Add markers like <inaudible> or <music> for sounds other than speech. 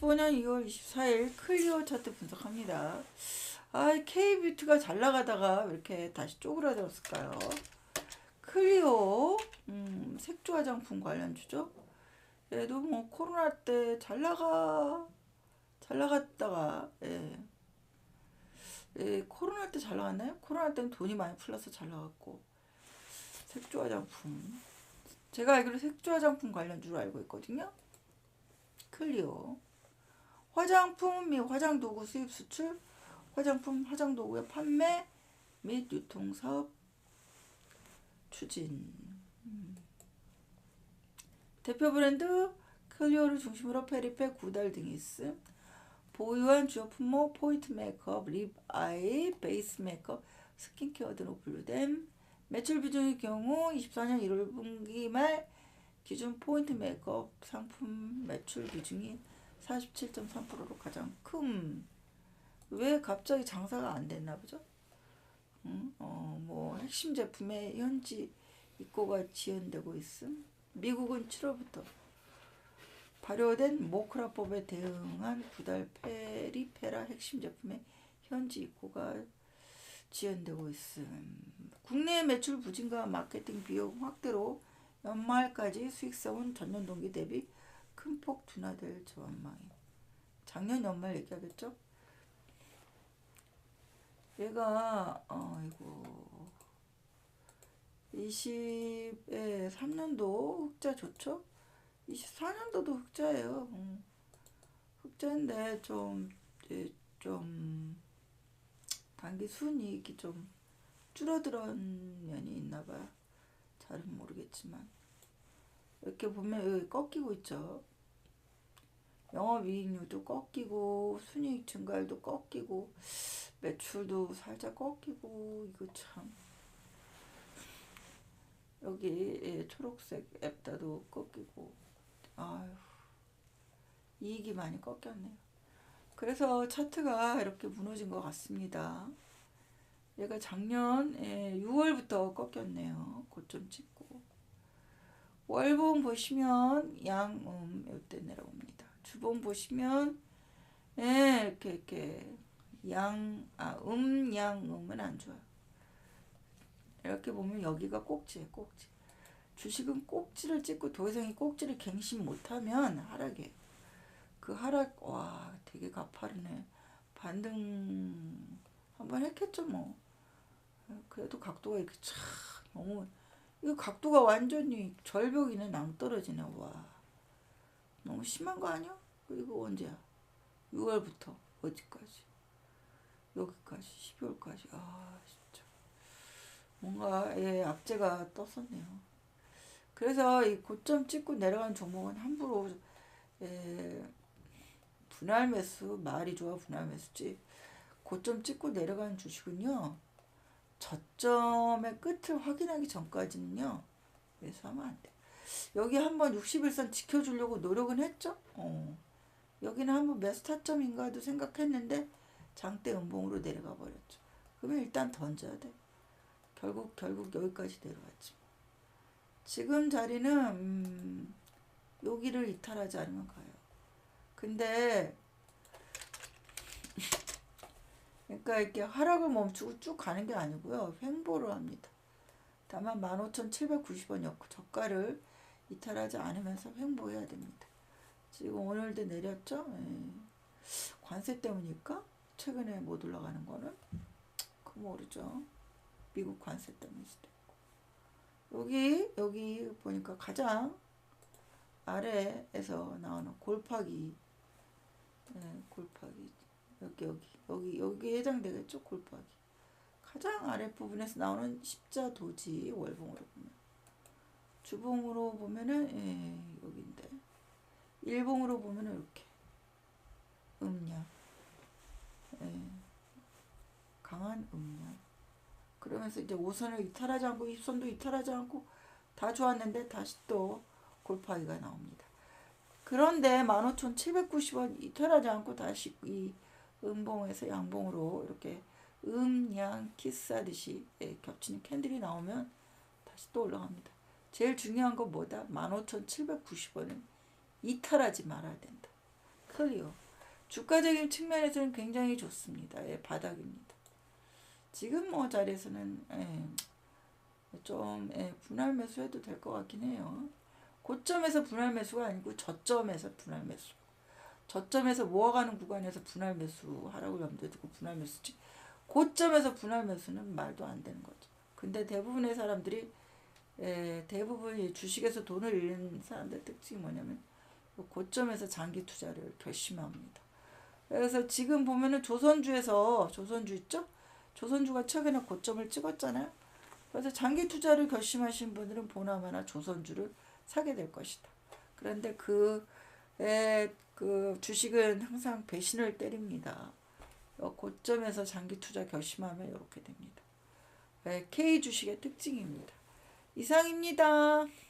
15년 2월 24일 클리어 차트 분석합니다. 아, K뷰티가 잘 나가다가 왜 이렇게 다시 쪼그라들었을까요? 클리어, 음, 색조 화장품 관련주죠. 얘도 뭐 코로나 때 잘 나가, 잘 나갔다가, 예. 예, 코로나 때 잘 나갔나요? 코로나 때는 돈이 많이 풀려서 잘 나갔고. 색조 화장품. 제가 알기로 색조 화장품 관련주로 알고 있거든요. 클리어. 화장품 및 화장도구 수입 수출, 화장품 화장도구의 판매 및 유통 사업 추진. 음. 대표 브랜드 클리오를 중심으로 페리페, 구달 등이 있음. 보유한 주요 품목 포인트 메이크업, 립 아이, 베이스 메이크업, 스킨케어 등으로 분류됨. 매출 비중의 경우 24년 1월 분기 말 기준 포인트 메이크업 상품 매출 비중이 47.3%로 가장 큰. 왜 갑자기 장사가 안 됐나 보죠? 음, 어, 뭐 핵심 제품의 현지 입고가 지연되고 있음. 미국은 7월부터 발효된 모크라법에 대응한 구달 페리페라 핵심 제품의 현지 입고가 지연되고 있음. 국내 매출 부진과 마케팅 비용 확대로 연말까지 수익성은 전년 동기 대비 큰 폭 둔화될 전망이. 작년 연말 얘기하겠죠? 얘가 어이고 20에 3년도 흑자 좋죠? 24년도도 흑자예요. 음. 흑자인데 좀, 이제 좀 단기 순이익이 좀 줄어드는 면이 있나 봐요. 잘은 모르겠지만 이렇게 보면 여기 꺾이고 있죠. 영업이익률도 꺾이고 순이익 증가율도 꺾이고 매출도 살짝 꺾이고 이거 참 여기 예, 초록색 앱다도 꺾이고 아유 이익이 많이 꺾였네요. 그래서 차트가 이렇게 무너진 것 같습니다. 얘가 작년 예, 6월부터 꺾였네요. 고점 찍고 월봉 보시면 양 음 이때 내려옵니다. 주봉 보시면 예, 이렇게 이렇게 양, 아, 음, 양, 음은 안 좋아요. 이렇게 보면 여기가 꼭지예요, 꼭지. 주식은 꼭지를 찍고 더 이상 이 꼭지를 갱신 못하면 하락이에요. 그 하락, 와, 되게 가파르네. 반등 한번 했겠죠, 뭐. 그래도 각도가 이렇게 참 너무, 이거 각도가 완전히 절벽이네, 낭떨어지네, 와. 너무 심한 거 아니야? 이거 언제야? 6월부터 어디까지? 여기까지 12월까지 아 진짜 뭔가 예 악재가 떴었네요. 그래서 이 고점 찍고 내려간 종목은 함부로 예 분할 매수 말이 좋아 분할 매수지 고점 찍고 내려간 주식은요 저점의 끝을 확인하기 전까지는요 매수하면 안 돼. 여기 한번 60일선 지켜주려고 노력은 했죠. 어. 여기는 한번 매수 타점인가도 생각했는데 장대 음봉으로 내려가 버렸죠. 그러면 일단 던져야 돼. 결국 결국 여기까지 내려왔지. 지금 자리는 음, 여기를 이탈하지 않으면 가요. 근데 <laughs> 그러니까 이렇게 하락을 멈추고 쭉 가는 게 아니고요. 횡보를 합니다. 다만 15,790원 저가를 이탈하지 않으면서 횡보해야 됩니다. 지금 오늘도 내렸죠? 예. 관세 때문일까? 최근에 못 올라가는 거는? 그 모르죠. 미국 관세 있고. 여기, 여기 보니까 가장 아래에서 나오는 골파기. 예, 골파기. 여기, 여기, 여기, 여기 해당되겠죠? 골파기. 가장 아랫부분에서 나오는 십자도지 월봉으로 보면. 주봉으로 보면은, 예, 여기인데. 일봉으로 보면은 이렇게. 음력. 예. 강한 음력. 그러면서 이제 5선을 이탈하지 않고 2선도 이탈하지 않고 다 좋았는데 다시 또 골파기가 나옵니다. 그런데 15,790원 이탈하지 않고 다시 이 음봉에서 양봉으로 이렇게 음양 키스하듯이 예, 겹치는 캔들이 나오면 다시 또 올라갑니다. 제일 중요한 건 뭐다? 15,790원은 이탈하지 말아야 된다. 클리어. 주가적인 측면에서는 굉장히 좋습니다. 예, 바닥입니다. 지금 뭐 자리에서는 예, 좀 예, 분할 매수해도 될 것 같긴 해요. 고점에서 분할 매수가 아니고 저점에서 분할 매수. 저점에서 모아가는 구간에서 분할 매수 하라고 염두에 두고 분할 매수지. 고점에서 분할 매수는 말도 안 되는 거죠. 근데 대부분의 사람들이 에, 대부분 이 주식에서 돈을 잃는 사람들 특징이 뭐냐면 고점에서 장기 투자를 결심합니다. 그래서 지금 보면은 조선주에서 조선주 있죠? 조선주가 최근에 고점을 찍었잖아요. 그래서 장기 투자를 결심하신 분들은 보나마나 조선주를 사게 될 것이다. 그런데 그, 에, 그 주식은 항상 배신을 때립니다. 어, 고점에서 장기 투자 결심하면 이렇게 됩니다. 에, K 주식의 특징입니다. 이상입니다.